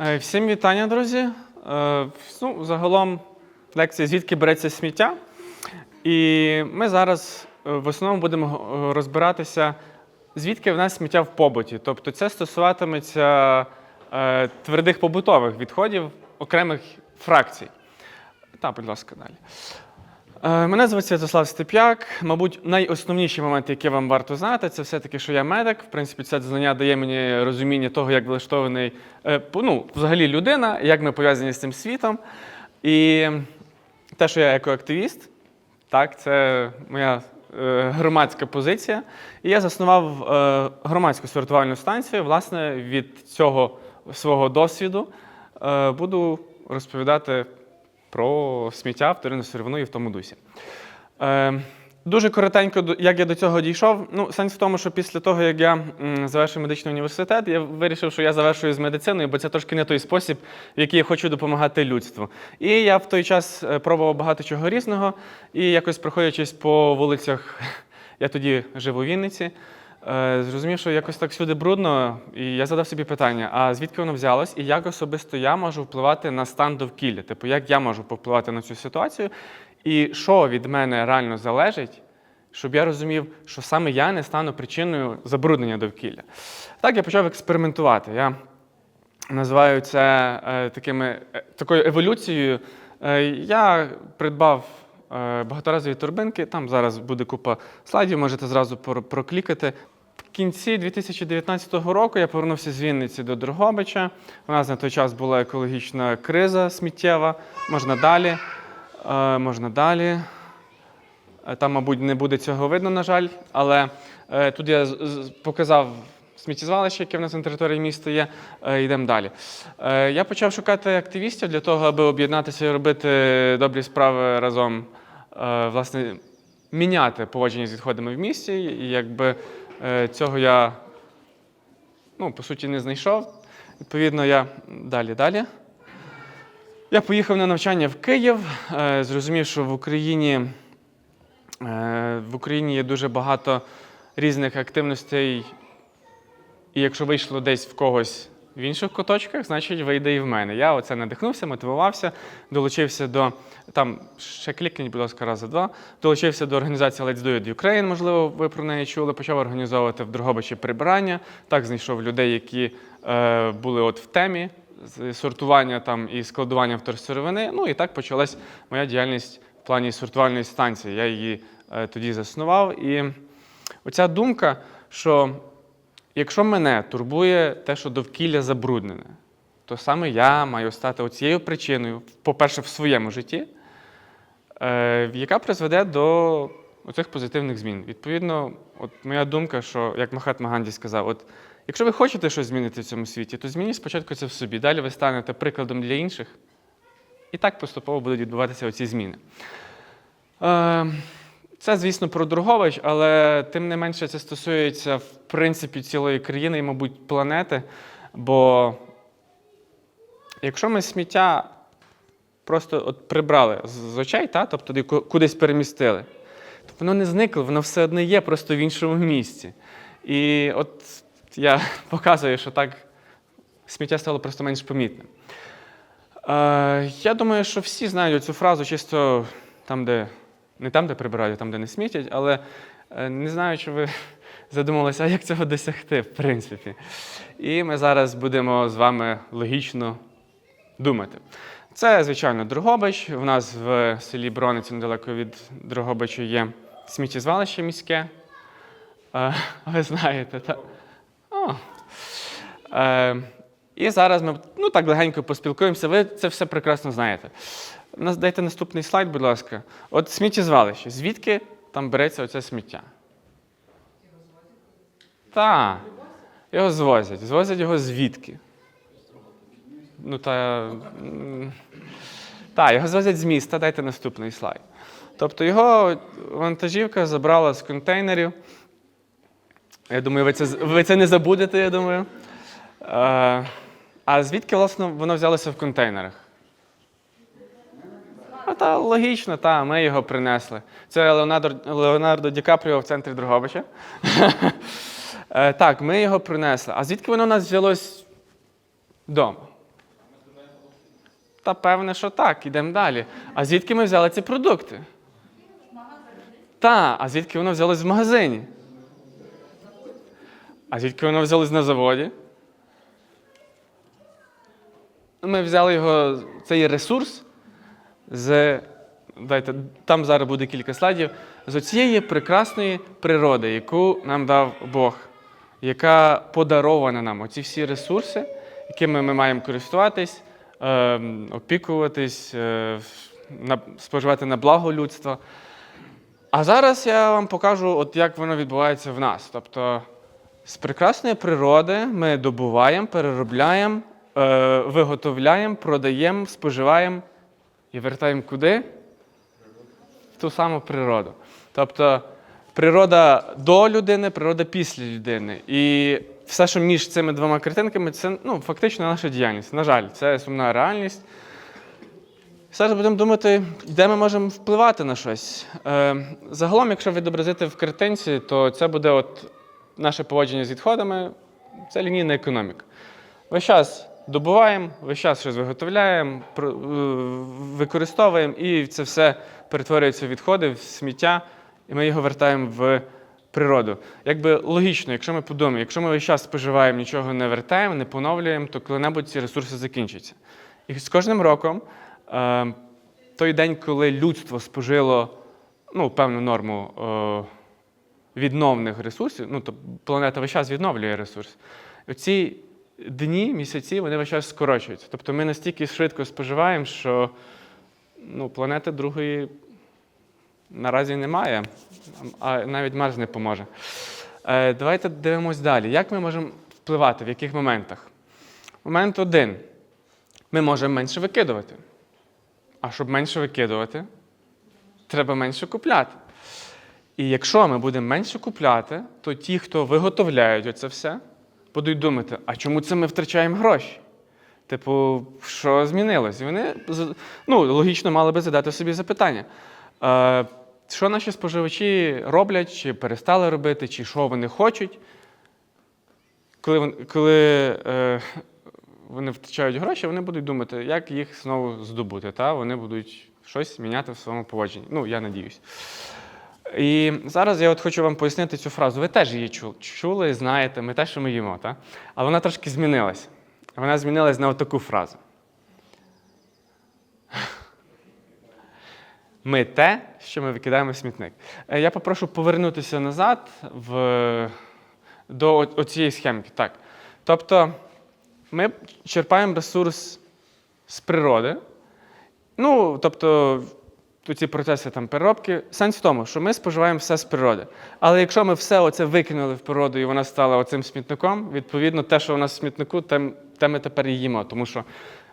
Е, Всім вітання, друзі. Е, Ну, загалом лекція звідки береться сміття. І ми зараз е, в основному будемо розбиратися, звідки в нас сміття в побуті. Тобто це стосуватиметься твердих побутових відходів окремих фракцій. Так, будь ласка, далі. Е, Мене звуть Святослав Степ'як. Мабуть, найосновніші моменти, які вам варто знати, це все-таки, що я медик. В принципі, це знання дає мені розуміння того, як влаштований е, ну, взагалі людина, як ми пов'язані з цим світом. І те, що я екоактивіст, так, це моя е, громадська позиція. І я заснував громадську сортувальну станцію. Власне, від цього свого досвіду буду розповідати про сміття, вторинну сировину і в тому дусі. Е, дуже коротенько, як я до цього дійшов. Ну, сенс в тому, що після того, як я завершив медичний університет, я вирішив, що я завершую з медициною, бо це трошки не той спосіб, в який я хочу допомагати людству. І я в той час е, пробував багато чого різного, і якось проходячись по вулицях, я тоді жив у Вінниці. Е, Зрозумів, що якось так всюди брудно, і я задав собі питання: а звідки воно взялось, і як особисто я можу впливати на стан довкілля? Типу, як я можу повпливати на цю ситуацію, і що від мене реально залежить, щоб я розумів, що саме я не стану причиною забруднення довкілля. Так я почав експериментувати. Я називаю це е, такими, е, такою еволюцією. Я придбав багаторазові турбинки, там зараз буде купа слайдів, можете зразу проклікати. В кінці 2019 року я повернувся з Вінниці до Дрогобича. У нас на той час була екологічна криза сміттєва. Можна далі. Е, можна далі. Е, Там, мабуть, не буде цього видно, на жаль. Але е, тут я показав сміттєзвалище, яке в нас на території міста є. Е, йдемо далі. Е, я почав шукати активістів для того, аби об'єднатися і робити добрі справи разом. Е, власне, міняти поводження з відходами в місті. І якби е, цього я, ну, по суті, не знайшов. Відповідно, я далі далі. Я поїхав на навчання в Київ, е, зрозумів, що в Україні, е, в Україні є дуже багато різних активностей, і якщо вийшло десь в когось в інших куточках, значить вийде і в мене. Я оце надихнувся, мотивувався, долучився до там ще клікніть, будь ласка, раз за два. Долучився до організації Let's Do It Ukraine, можливо, ви про неї чули. Почав організовувати в Дрогобичі прибирання. Так знайшов людей, які е, були от в темі сортування там і складування вторсировини. Ну і так почалась моя діяльність в плані сортувальної станції. Я її е, тоді заснував. І оця думка, що якщо мене турбує те, що довкілля забруднене, то саме я маю стати оцією причиною, по-перше, в своєму житті, е, яка призведе до оцих позитивних змін. Відповідно, от моя думка, що як Махатма Ганді сказав, от якщо ви хочете щось змінити в цьому світі, то змініть спочатку це в собі. Далі ви станете прикладом для інших, і так поступово будуть відбуватися оці зміни. Це, звісно, про Другович, але тим не менше це стосується в принципі цілої країни і, мабуть, планети. Бо якщо ми сміття просто от прибрали з очей, та, тобто кудись перемістили, то воно не зникло, воно все одно є, просто в іншому місці. І от я показую, що так сміття стало просто менш помітним. Е, я думаю, що всі знають цю фразу чисто там, де не там, де прибирають, а там, де не смітять, але е, не знаю, чи ви задумалися, а як цього досягти, в принципі. І ми зараз будемо з вами логічно думати. Це, звичайно, Дрогобич. У нас в селі Брониці, недалеко від Дрогобича, є сміттєзвалище міське. Е, Ви знаєте, так? Е, і зараз ми ну, так легенько поспілкуємося. Ви це все прекрасно знаєте. Нас дайте наступний слайд, будь ласка. От сміттєзвалище. Звідки там береться оце сміття? Так. Його звозять. Звозять його звідки? Ну, та. Так, його звозять з міста, дайте наступний слайд. Тобто його вантажівка забрала з контейнерів. Я думаю, ви це, ви це не забудете, я думаю. Е, а звідки, власне, воно взялося в контейнерах? Та логічно, та, ми його принесли. Це Леонардо, Леонардо Ді Капріо в центрі Дрогобича. Е, так, ми його принесли. А звідки воно у нас взялось вдома? Та певне, що так, ідемо далі. А звідки ми взяли ці продукти? Та, а звідки воно взялось в магазині? А звідки воно взялось на заводі? Ми взяли його, цей ресурс з. Дайте, там зараз буде кілька слайдів. З цієї прекрасної природи, яку нам дав Бог, яка подарована нам. Оці всі ресурси, якими ми маємо користуватись, е, опікуватись, е, на, споживати на благо людства. А зараз я вам покажу, от як воно відбувається в нас. Тобто з прекрасної природи ми добуваємо, переробляємо, е, виготовляємо, продаємо, споживаємо і вертаємо куди? В ту саму природу. Тобто природа до людини, природа після людини. І все, що між цими двома картинками, це ну, фактично наша діяльність. На жаль, це сумна реальність. Зараз будемо думати, де ми можемо впливати на щось. Е, загалом, якщо відобразити в картинці, то це буде от наше поводження з відходами, це лінійна економіка. Весь час добуваємо, весь час щось виготовляємо, е, використовуємо, і це все перетворюється в відходи, в сміття, і ми його вертаємо в природу. Якби логічно, якщо ми подумаємо, якщо ми весь час споживаємо, нічого не вертаємо, не поновлюємо, то коли-небудь ці ресурси закінчаться. І з кожним роком е, той день, коли людство спожило ну, певну норму е, відновних ресурсів, ну, то планета весь час відновлює ресурс. Ці дні, місяці, вони весь час скорочуються. Тобто ми настільки швидко споживаємо, що ну, планети другої наразі немає, а навіть Марс не поможе. Е, давайте дивимось далі. Як ми можемо впливати, в яких моментах? Момент один. Ми можемо менше викидувати. А щоб менше викидувати, треба менше купляти. І якщо ми будемо менше купляти, то ті, хто виготовляють оце все, будуть думати, а чому це ми втрачаємо гроші? Типу, що змінилось? І вони ну, логічно мали би задати собі запитання. Е, що наші споживачі роблять, чи перестали робити, чи що вони хочуть, коли, коли е, вони втрачають гроші, вони будуть думати, як їх знову здобути. Та? Вони будуть щось міняти в своєму поводженні. Ну, я надіюсь. І зараз я от хочу вам пояснити цю фразу. Ви теж її чу- чули, знаєте, ми те, що ми їмо, та? але вона трошки змінилася. Вона змінилась на таку фразу. Ми те, що ми викидаємо в смітник. Е, Я попрошу повернутися назад в, до оцієї схемки. Так. Тобто ми черпаємо ресурс з природи. Ну, тобто, ці процеси там переробки. Сенс в тому, що ми споживаємо все з природи. Але якщо ми все оце викинули в природу і вона стала оцим смітником, відповідно, те, що у нас в смітнику, те, те ми тепер їмо. Тому що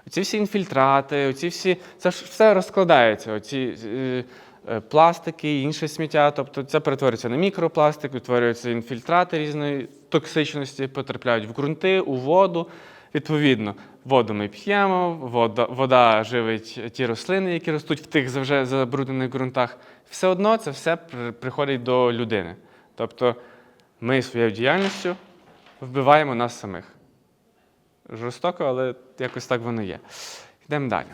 ці всі інфільтрати, оці всі, це ж все розкладається. Оці е, е, пластики, інше сміття. Тобто це перетворюється на мікропластик, утворюються інфільтрати різної токсичності, потрапляють в ґрунти, у воду. Відповідно, воду ми п'ємо, вода, вода живить ті рослини, які ростуть в тих вже забруднених ґрунтах. Все одно це все приходить до людини. Тобто ми своєю діяльністю вбиваємо нас самих. Жорстоко, але якось так воно є. Йдемо далі.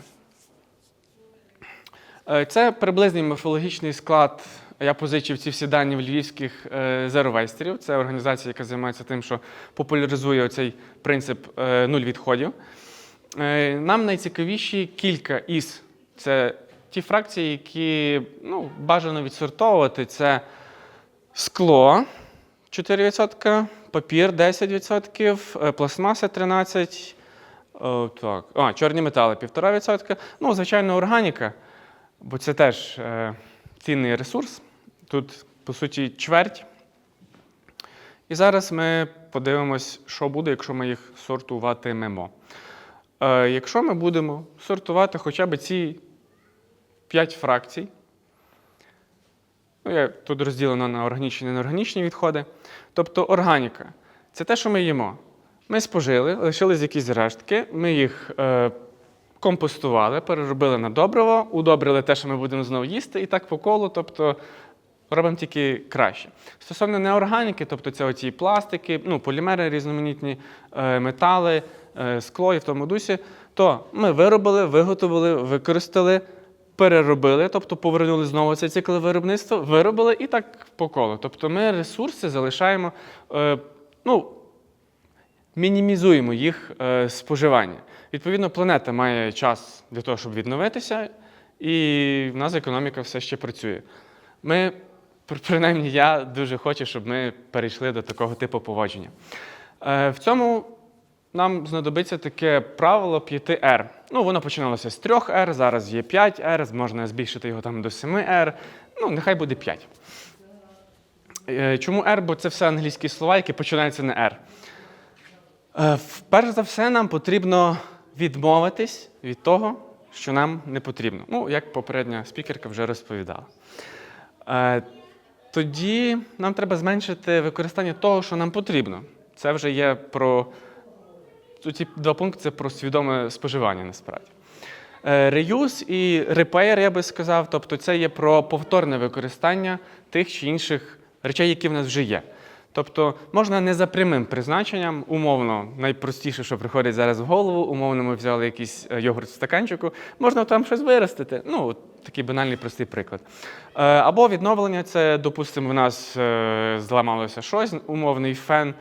Е, Це приблизний морфологічний склад. Я позичив ці всі дані в львівських е, зеровейстерів. Це організація, яка займається тим, що популяризує цей принцип е, нуль відходів. Е, Нам найцікавіші кілька із це ті фракції, які ну, бажано відсортовувати. Це скло 4%, папір 10%, е, пластмаса 13%. О, так. А, чорні метали 1,5%. Ну, звичайно, органіка, бо це теж е, цінний ресурс. Тут, по суті, чверть. І зараз ми подивимось, що буде, якщо ми їх сортуватимемо. Е, якщо ми будемо сортувати хоча б ці 5 фракцій, ну, я, тут розділено на органічні і неорганічні відходи. Тобто органіка це те, що ми їмо. Ми спожили, лишились якісь рештки, ми їх е, компостували, переробили на добриво, удобрили те, що ми будемо знову їсти, і так по колу. Тобто робимо тільки краще. Стосовно неорганіки, тобто це оці пластики, ну, полімери, різноманітні е, метали, е, скло і в тому дусі, то ми виробили, виготовили, використали, переробили, тобто повернули знову цей цикл виробництва, виробили і так по колу. Тобто ми ресурси залишаємо, е, ну, мінімізуємо їх споживання. Відповідно, планета має час для того, щоб відновитися, і в нас економіка все ще працює. Ми, принаймні, я дуже хочу, щоб ми перейшли до такого типу поводження. Е, в цьому нам знадобиться таке правило 5R. Ну, воно починалося з 3R, зараз є 5R, можна збільшити його там до 7R. Ну, нехай буде 5. Е, Чому R? Бо це все англійські слова, які починаються на R. Е, Перш за все, нам потрібно відмовитись від того, що нам не потрібно. Ну, як попередня спікерка вже розповідала. Тоді нам треба зменшити використання того, що нам потрібно. Це вже є про ці два пункти це про свідоме споживання насправді. Е, Реюз і репейр, я би сказав, тобто це є про повторне використання тих чи інших речей, які в нас вже є. Тобто можна не за прямим призначенням, умовно, найпростіше, що приходить зараз в голову, умовно, ми взяли якийсь е, йогурт в стаканчику, можна там щось виростити. Ну, такий банальний простий приклад. Е, Або відновлення це, допустимо, в нас е, зламалося щось, умовний фен,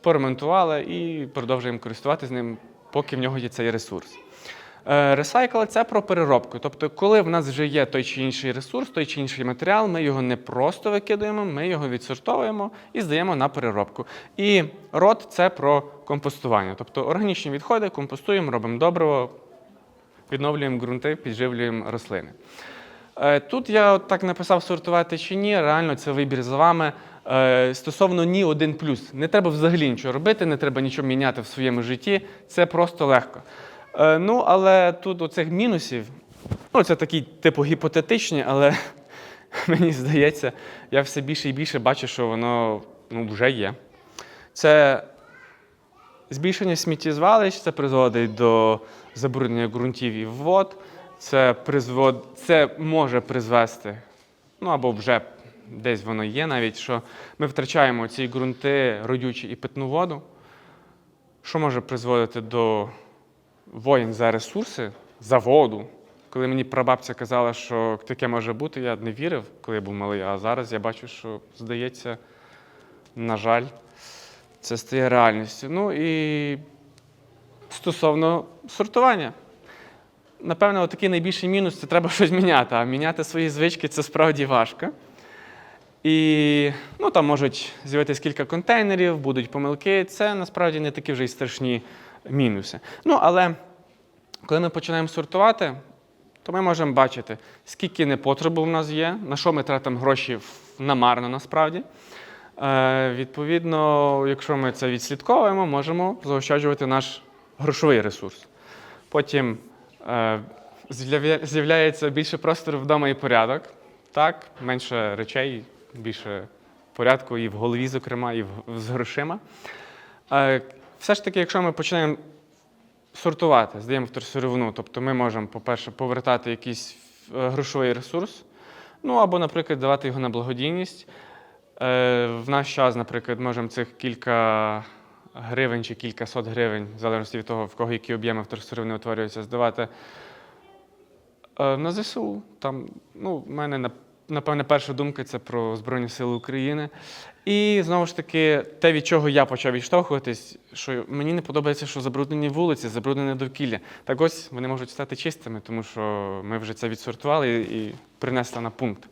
поремонтували і продовжуємо користуватися ним, поки в нього є цей ресурс. Ресайкл це про переробку. Тобто, коли в нас вже є той чи інший ресурс, той чи інший матеріал, ми його не просто викидаємо, ми його відсортовуємо і здаємо на переробку. І род це про компостування. Тобто органічні відходи компостуємо, робимо добриво, відновлюємо ґрунти, підживлюємо рослини. Е, Тут я так написав сортувати чи ні. Реально це вибір за вами. Е, Стосовно ні один плюс. Не треба взагалі нічого робити, не треба нічого міняти в своєму житті. Це просто легко. Е, Ну, але тут оцих мінусів, ну це такі типу гіпотетичні, але мені здається, я все більше і більше бачу, що воно ну, вже є. Це збільшення сміттєзвалищ, це призводить до забруднення ґрунтів і вод. Це призвод... це може призвести, ну або вже десь воно є навіть, що ми втрачаємо ці ґрунти родючі і питну воду, що може призводити до воїн за ресурси, за воду. Коли мені прабабця казала, що таке може бути, я не вірив, коли я був малий, а зараз я бачу, що, здається, на жаль, це стає реальністю. Ну і стосовно сортування. Напевно, такий найбільший мінус це треба щось міняти. А міняти свої звички це справді важко. І ну, там можуть з'явитися кілька контейнерів, будуть помилки. Це насправді не такі вже й страшні мінуси. Ну, але коли ми починаємо сортувати, то ми можемо бачити, скільки непотребу в нас є, на що ми тратимо гроші намарно насправді. Е, відповідно, якщо ми це відслідковуємо, можемо заощаджувати наш грошовий ресурс. Потім е, з'являється більше простору вдома і порядок. Так, менше речей, більше порядку і в голові, зокрема, і в- з грошима. Е, все ж таки, якщо ми починаємо сортувати, здаємо вторсировину, тобто ми можемо, по-перше, повертати якийсь е, грошовий ресурс, ну або, наприклад, давати його на благодійність. Е, В наш час, наприклад, можемо цих кілька гривень чи кількасот гривень, в залежності від того, в кого які об'єми вторсировини утворюються, здавати е, на ЗСУ. Там, ну, в мене напевне перша думка це про Збройні Сили України. І знову ж таки, те, від чого я почав відштовхуватись, що мені не подобається, що забруднені вулиці, забруднене довкілля. Так ось вони можуть стати чистими, тому що ми вже це відсортували і принесли на пункт.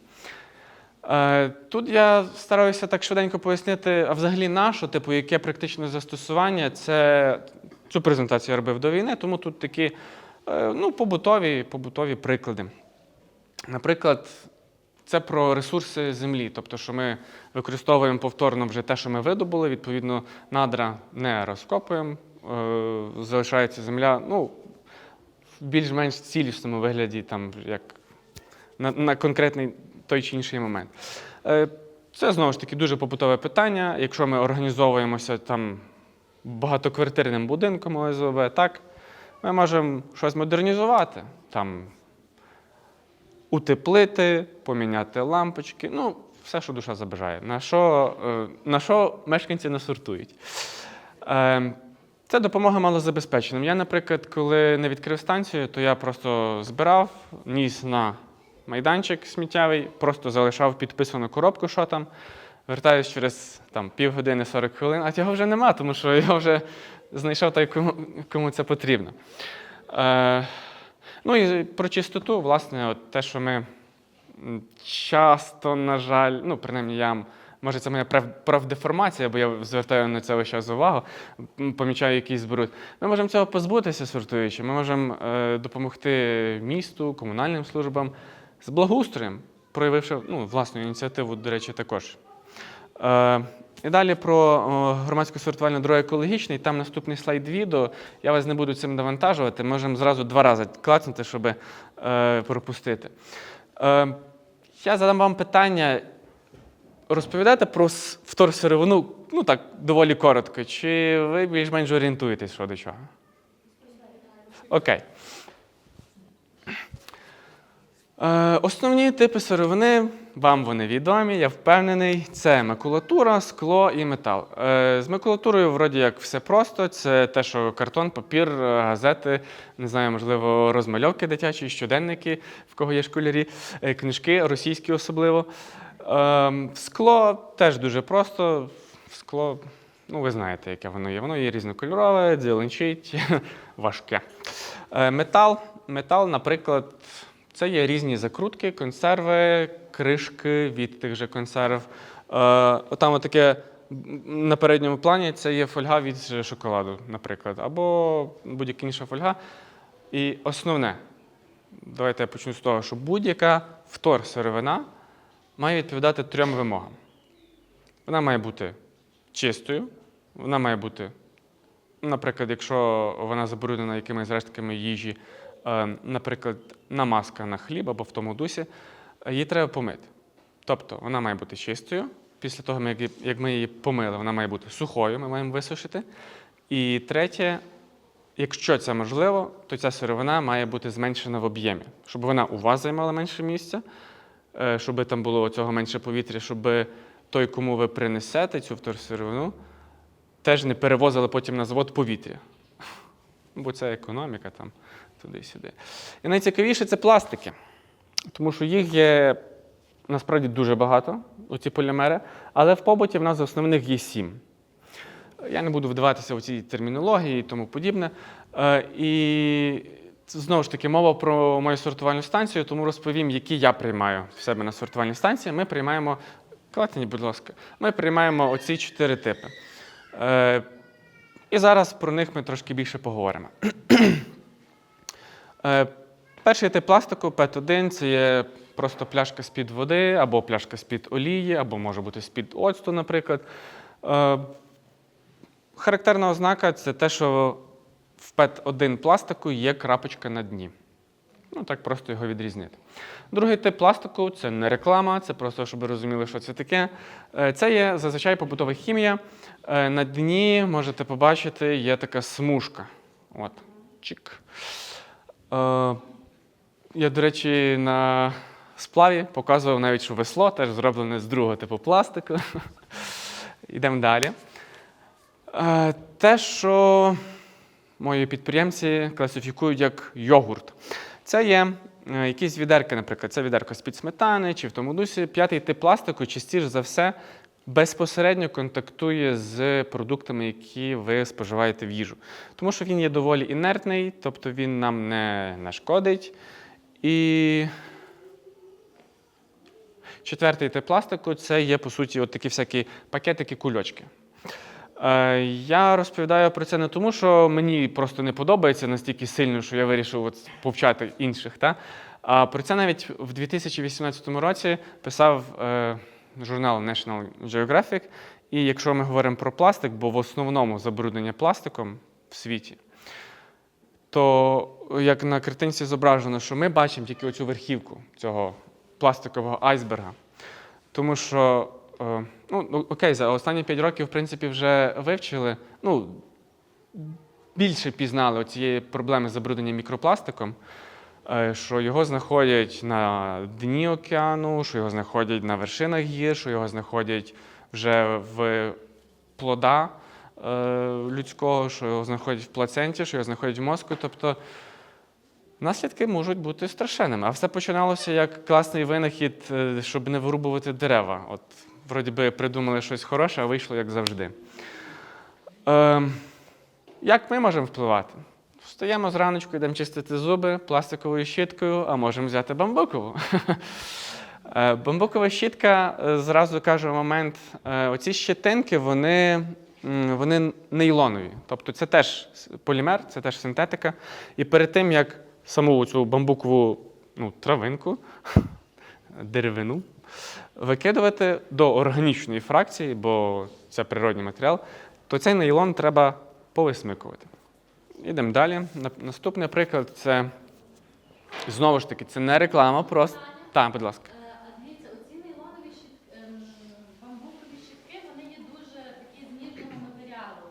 Е, Тут я стараюся так швиденько пояснити, а взагалі на що, типу, яке практичне застосування. Це цю презентацію я робив до війни, тому тут такі е, ну, побутові, побутові приклади. Наприклад, це про ресурси землі, тобто, що ми використовуємо повторно вже те, що ми видобули, відповідно, надра не розкопуємо, е, залишається земля ну, в більш-менш цілісному вигляді, там, як на, на конкретний той чи інший момент. Е, Це знову ж таки дуже побутове питання. Якщо ми організовуємося там багатоквартирним будинком ОСББ, так, ми можемо щось модернізувати. Там утеплити, поміняти лампочки, ну, все, що душа забажає. На що, е, на що мешканці не сортують. Це допомога малозабезпеченим. Я, наприклад, коли не відкрив станцію, то я просто збирав, ніс на майданчик сміттєвий, просто залишав підписану коробку, що там. Вертаюсь через там, півгодини 40 хвилин, а цього вже нема, тому що я вже знайшов той, кому це потрібно. Е, ну і про чистоту, власне, от те, що ми часто, на жаль, ну, принаймні я, може, це моя правдеформація, бо я звертаю на це весь час увагу, помічаю якийсь бруд. Ми можемо цього позбутися, сортуючи. Ми можемо е, допомогти місту, комунальним службам з благоустроєм, проявивши ну, власну ініціативу, до речі, також. Е, і далі про о, громадську сортувальну дорогу екологічний. Там наступний слайд відео. Я вас не буду цим навантажувати. Можемо зразу два рази клацнути, щоб е, пропустити. Е, я задам вам питання. Розповідаєте про вторсировину, ну так, доволі коротко, чи ви більш-менш орієнтуєтесь що до чого? Окей. Е, Основні типи сировини, вам вони відомі, я впевнений. Це макулатура, скло і метал. Е, З макулатурою, вроді як все просто. Це те, що картон, папір, е, газети, не знаю, можливо, розмальовки дитячі, щоденники, в кого є школярі, книжки, російські особливо. Скло теж дуже просто. Скло, ну ви знаєте, яке воно є. Воно є різнокольорове, дзеленчить, важке. Метал. Метал, наприклад, це є різні закрутки, консерви, кришки від тих же консерв. Е, Отам таке на передньому плані це є фольга від шоколаду, наприклад, або будь-яка інша фольга. І основне, давайте я почну з того, що будь-яка вторсировина має відповідати трьом вимогам. Вона має бути чистою, вона має бути Наприклад, якщо вона забруднена якимись рештками їжі, наприклад, намазка на хліб або в тому дусі, е, її треба помити. Тобто вона має бути чистою. Після того, як ми її помили, вона має бути сухою, ми маємо висушити. І третє, якщо це можливо, то ця сировина має бути зменшена в об'ємі, щоб вона у вас займала менше місця, е, щоб там було цього менше повітря, щоб той, кому ви принесете цю вторсировину, теж не перевозили потім на завод повітря. Бо це економіка там туди-сюди. І найцікавіше це пластики. Тому що їх є насправді дуже багато, оці полімери, але в побуті в нас основних є сім. Я не буду вдаватися в ці термінології і тому подібне. Е, І знову ж таки мова про мою сортувальну станцію, тому розповім, які я приймаю в себе на сортувальній станції. Ми приймаємо, клатні, будь ласка, ми приймаємо оці чотири типи. Е, І зараз про них ми трошки більше поговоримо. Е, Перший тип пластику ПЕТ-1 це є просто пляшка з-під води, або пляшка з-під олії, або може бути з-під оцту, наприклад. Е, Характерна ознака це те, що в ПЕТ-1 пластику є крапочка на дні. Ну, так просто його відрізнити. Другий тип пластику це не реклама, це просто, щоб ви розуміли, що це таке. Е, Це є зазвичай побутова хімія. На дні можете побачити, є така смужка. От, чик. Е, Я, до речі, на сплаві показував навіть, що весло теж зроблене з другого типу пластику. Йдемо далі. Е, Те, що мої підприємці класифікують як йогурт. Це є е, якісь відерки, наприклад, це відерко з-під сметани чи в тому дусі. П'ятий тип пластику частіше за все безпосередньо контактує з продуктами, які ви споживаєте в їжу. Тому що він є доволі інертний, тобто він нам не нашкодить. І четвертий тип пластику це є, по суті, от такі всякі пакетики, кульочки. Е, Я розповідаю про це не тому, що мені просто не подобається настільки сильно, що я вирішив от повчати інших. Та? А про це навіть в 2018 році писав е, журнал National Geographic. І якщо ми говоримо про пластик, бо в основному забруднення пластиком в світі, то як на картинці зображено, що ми бачимо тільки оцю верхівку цього пластикового айсберга. Тому що, е, ну, ну, окей, за останні 5 років, в принципі, вже вивчили, ну, більше пізнали цієї проблеми з забрудненням мікропластиком. Е, що його знаходять на дні океану, що його знаходять на вершинах гір, що його знаходять вже в плода е, людського, що його знаходять в плаценті, що його знаходять в мозку. Тобто наслідки можуть бути страшенними. А все починалося як класний винахід, е, щоб не вирубувати дерева. От, вроді би, придумали щось хороше, а вийшло як завжди. Е, як ми можемо впливати? Встаємо зраночку, йдемо чистити зуби пластиковою щіткою, а можемо взяти бамбукову. Е, Бамбукова щітка, е, зразу кажу момент, е, оці щетинки, вони, вони нейлонові. Тобто це теж полімер, це теж синтетика. І перед тим, як саму цю бамбукову ну, травинку, деревину, викидувати до органічної фракції, бо це природній матеріал, то цей нейлон треба повисмикувати. Ідемо далі. На- Наступний приклад це знову ж таки, це не реклама, просто. Так, будь ласка. Е, дивіться, оці нейлонові щит, ем, бамбукові щітки, вони є дуже такі з ніжного матеріалу.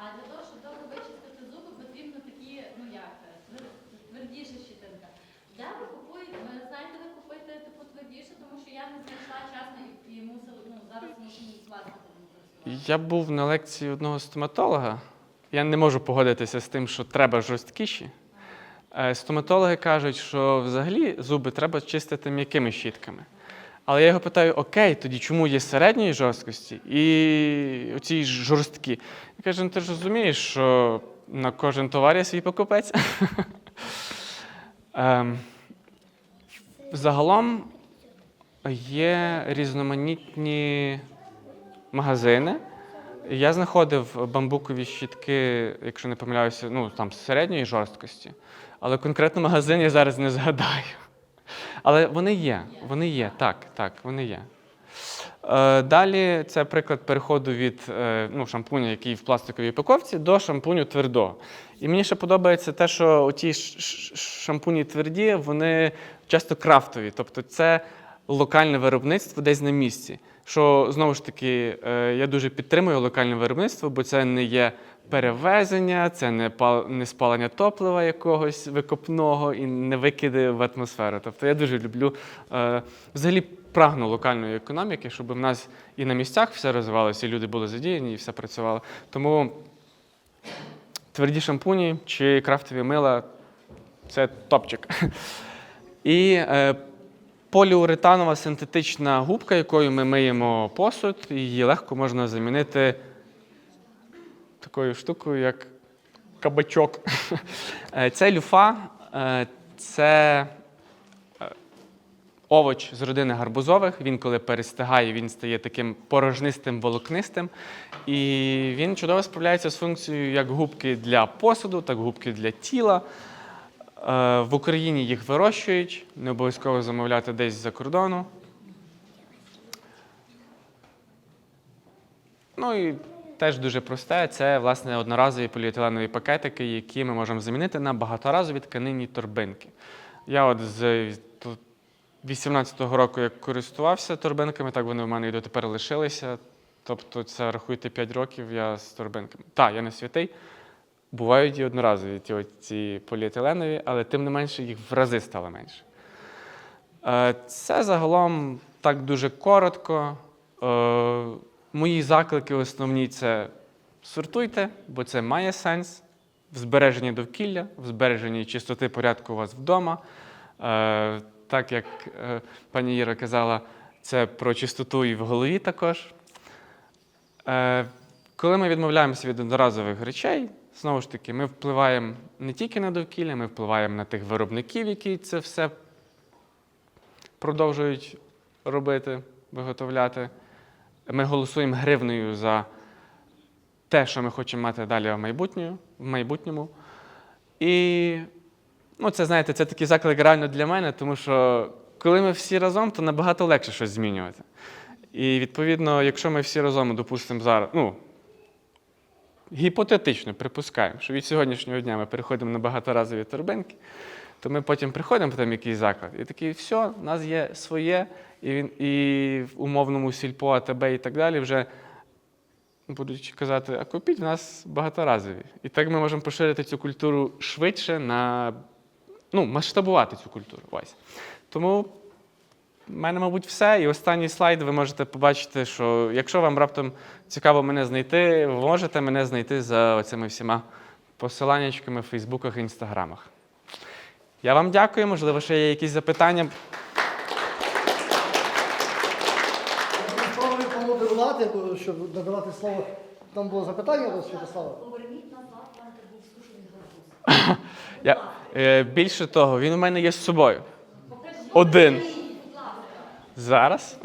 А для того, щоб добре вичистити зуби, потрібно такі, ну як, е, твер- твердіша щітинка. Де ви купуєте? Ви знаєте, ви купуєте типу твердіше, тому що я не знайшла чесно і, мусила, ну зараз мушу з. Я був на лекції одного стоматолога. Я не можу погодитися з тим, що треба жорсткіші. Е, Стоматологи кажуть, що взагалі зуби треба чистити м'якими щітками. Але я його питаю: окей, тоді чому є середньої жорсткості і оці жорсткі? Він каже, ну ти ж розумієш, що на кожен товар є свій покупець. Ем, Загалом є різноманітні магазини. Я знаходив бамбукові щітки, якщо не помиляюся, ну там середньої жорсткості. Але конкретно магазин я зараз не згадаю. Але вони є, вони є, так, так, вони є. Е, Далі це приклад переходу від е, ну, шампуня, який в пластиковій упаковці, до шампуню твердого. І мені ще подобається те, що ті шампуні тверді, вони часто крафтові. Тобто це локальне виробництво десь на місці. Що знову ж таки, е, я дуже підтримую локальне виробництво, бо це не є перевезення, це не не спалення топлива якогось викопного і не викиди в атмосферу. Тобто я дуже люблю е, взагалі прагну локальної економіки, щоб в нас і на місцях все розвивалося, і люди були задіяні, і все працювало. Тому тверді шампуні чи крафтові мила це топчик. І е, поліуретанова синтетична губка, якою ми миємо посуд, її легко можна замінити такою штукою, як кабачок. Е, Це люфа, е, це е, овоч з родини гарбузових. Він, коли перестигає, він стає таким порожнистим, волокнистим. І він чудово справляється з функцією як губки для посуду, так губки для тіла. Е, В Україні їх вирощують, не обов'язково замовляти десь з-за кордону. Ну і теж дуже просте це власне одноразові поліетиленові пакетики, які ми можемо замінити на багаторазові тканинні торбинки. Я от з 18-го року як користувався торбинками, так вони в мене і дотепер лишилися. Тобто, це рахуйте 5 років я з торбинками. Так, я не святий. Бувають і одноразові ті, ці поліетиленові, але тим не менше їх в рази стало менше. Е, Це загалом так дуже коротко. Е, Мої заклики основні це сортуйте, бо це має сенс в збереженні довкілля, в збереженні чистоти порядку у вас вдома. Е, Так як пані Іра казала, це про чистоту і в голові також. Коли ми відмовляємося від одноразових речей, знову ж таки, ми впливаємо не тільки на довкілля, ми впливаємо на тих виробників, які це все продовжують робити, виготовляти. Ми голосуємо гривнею за те, що ми хочемо мати далі в майбутньому. В майбутньому. І ну, це, знаєте, це такий заклик реально для мене, тому що коли ми всі разом, то набагато легше щось змінювати. І відповідно, якщо ми всі разом, допустимо, зараз, ну, гіпотетично припускаємо, що від сьогоднішнього дня ми переходимо на багаторазові торбинки, то ми потім приходимо там якийсь заклад, і такий, все, у нас є своє, і, він, і в умовному сільпо, АТБ і так далі вже будуть казати, а купіть в нас багаторазові. І так ми можемо поширити цю культуру швидше на ну, масштабувати цю культуру. Ось. Тому в мене, мабуть, все. І останній слайд ви можете побачити, що якщо вам раптом цікаво мене знайти, ви можете мене знайти за цими всіма посиланнячками в Фейсбуках і Інстаграмах. Я вам дякую. Можливо, ще є якісь запитання. Щоб надавати слово. Там було запитання до Святослава. Поверніть назад, там де був сушений гарбуз. Е, більше того, він у мене є з собою. Один. Зараз.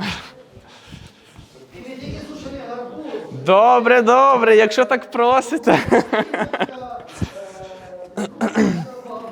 Добре, добре, якщо так просите.